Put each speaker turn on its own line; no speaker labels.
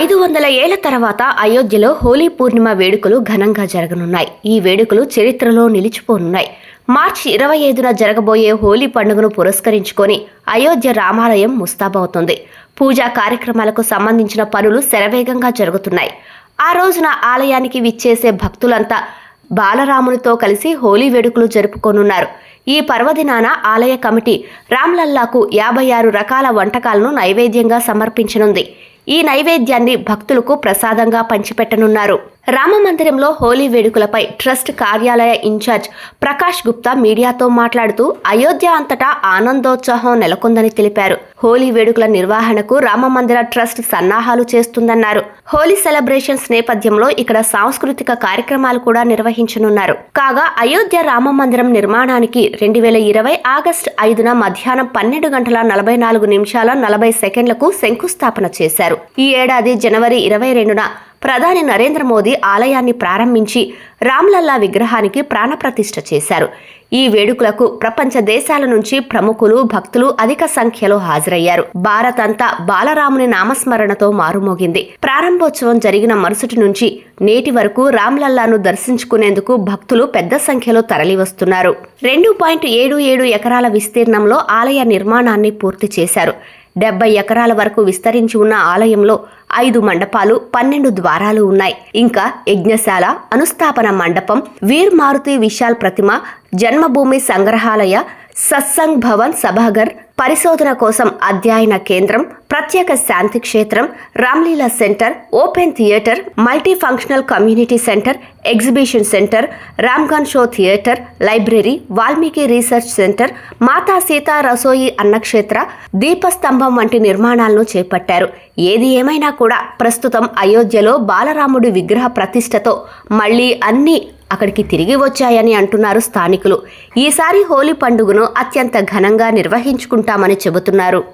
ఐదు వందల ఏళ్ళ తర్వాత అయోధ్యలో హోలీ పూర్ణిమ వేడుకలు ఘనంగా జరగనున్నాయి. ఈ వేడుకలు చరిత్రలో నిలిచిపోనున్నాయి. మార్చి ఇరవై ఐదున జరగబోయే హోలీ పండుగను పురస్కరించుకొని అయోధ్య రామాలయం ముస్తాబవుతుంది. పూజా కార్యక్రమాలకు సంబంధించిన పనులు శరవేగంగా జరుగుతున్నాయి. ఆ రోజున ఆలయానికి విచ్చేసే భక్తులంతా బాలరామునితో కలిసి హోలీ వేడుకలు జరుపుకోనున్నారు. ఈ పర్వదినాన ఆలయ కమిటీ రామ్లల్లాకు యాభై ఆరు రకాల వంటకాలను నైవేద్యంగా సమర్పించనుంది. ఈ నైవేద్యాన్ని భక్తులకు ప్రసాదంగా పంచిపెట్టనున్నారు. రామ మందిరంలో హోలీ వేడుకలపై ట్రస్ట్ కార్యాలయ ఇన్ఛార్జ్ ప్రకాష్ గుప్తా మీడియాతో మాట్లాడుతూ అయోధ్య అంతటా ఆనందోత్సాహం నెలకొందని తెలిపారు. హోలీ వేడుకల నిర్వహణకు రామ మందిర ట్రస్ట్ సన్నాహాలు చేస్తుందన్నారు. హోలీ సెలబ్రేషన్స్ నేపథ్యంలో ఇక్కడ సాంస్కృతిక కార్యక్రమాలు కూడా నిర్వహించనున్నారు. కాగా అయోధ్య రామ మందిరం నిర్మాణానికి రెండు వేల ఇరవై ఆగస్టు ఐదున మధ్యాహ్నం పన్నెండు గంటల నలభై నాలుగు నిమిషాల నలభై సెకండ్లకు శంకుస్థాపన చేశారు. ఈ ఏడాది జనవరి ఇరవై రెండున ప్రధాని నరేంద్ర మోదీ ఆలయాన్ని ప్రారంభించి రామ్లల్లా విగ్రహానికి ప్రాణప్రతిష్ఠ చేశారు. ఈ వేడుకలకు ప్రపంచ దేశాల నుంచి ప్రముఖులు భక్తులు అధిక సంఖ్యలో హాజరయ్యారు. భారత్ అంతా బాలరాముని నామస్మరణతో మారుమోగింది. ప్రారంభోత్సవం జరిగిన మరుసటి నుంచి నేటి వరకు రామ్లల్లాను దర్శించుకునేందుకు భక్తులు పెద్ద సంఖ్యలో తరలివస్తున్నారు. రెండు పాయింట్ ఏడు ఏడు ఎకరాల విస్తీర్ణంలో ఆలయ నిర్మాణాన్ని పూర్తి చేశారు. డెబ్బై ఎకరాల వరకు విస్తరించి ఉన్న ఆలయంలో ఐదు మండపాలు పన్నెండు ద్వారాలు ఉన్నాయి. ఇంకా యజ్ఞశాల అనుస్థాపన మండపం వీర్ మారుతి విశాల్ ప్రతిమ జన్మభూమి సంగ్రహాలయ సత్సంగ్ భవన్ సభాగర్ పరిశోధన కోసం అధ్యయన కేంద్రం ప్రత్యేక శాంతి క్షేత్రం Ramlila centre open theatre multi functional community centre exhibition centre రామ్గన్ show theatre library Valmiki research centre Mata Sita Rasoi Annakshetra దీపస్తంభం వంటి నిర్మాణాలను చేపట్టారు. ఏది ఏమైనా కూడా ప్రస్తుతం అయోధ్యలో బాలరాముడి విగ్రహ ప్రతిష్టతో మళ్ళీ అన్ని అక్కడికి తిరిగి వచ్చాయని అంటున్నారు స్థానికులు. ఈసారి హోలీ పండుగను అత్యంత ఘనంగా నిర్వహించుకుంటామని చెబుతున్నారు.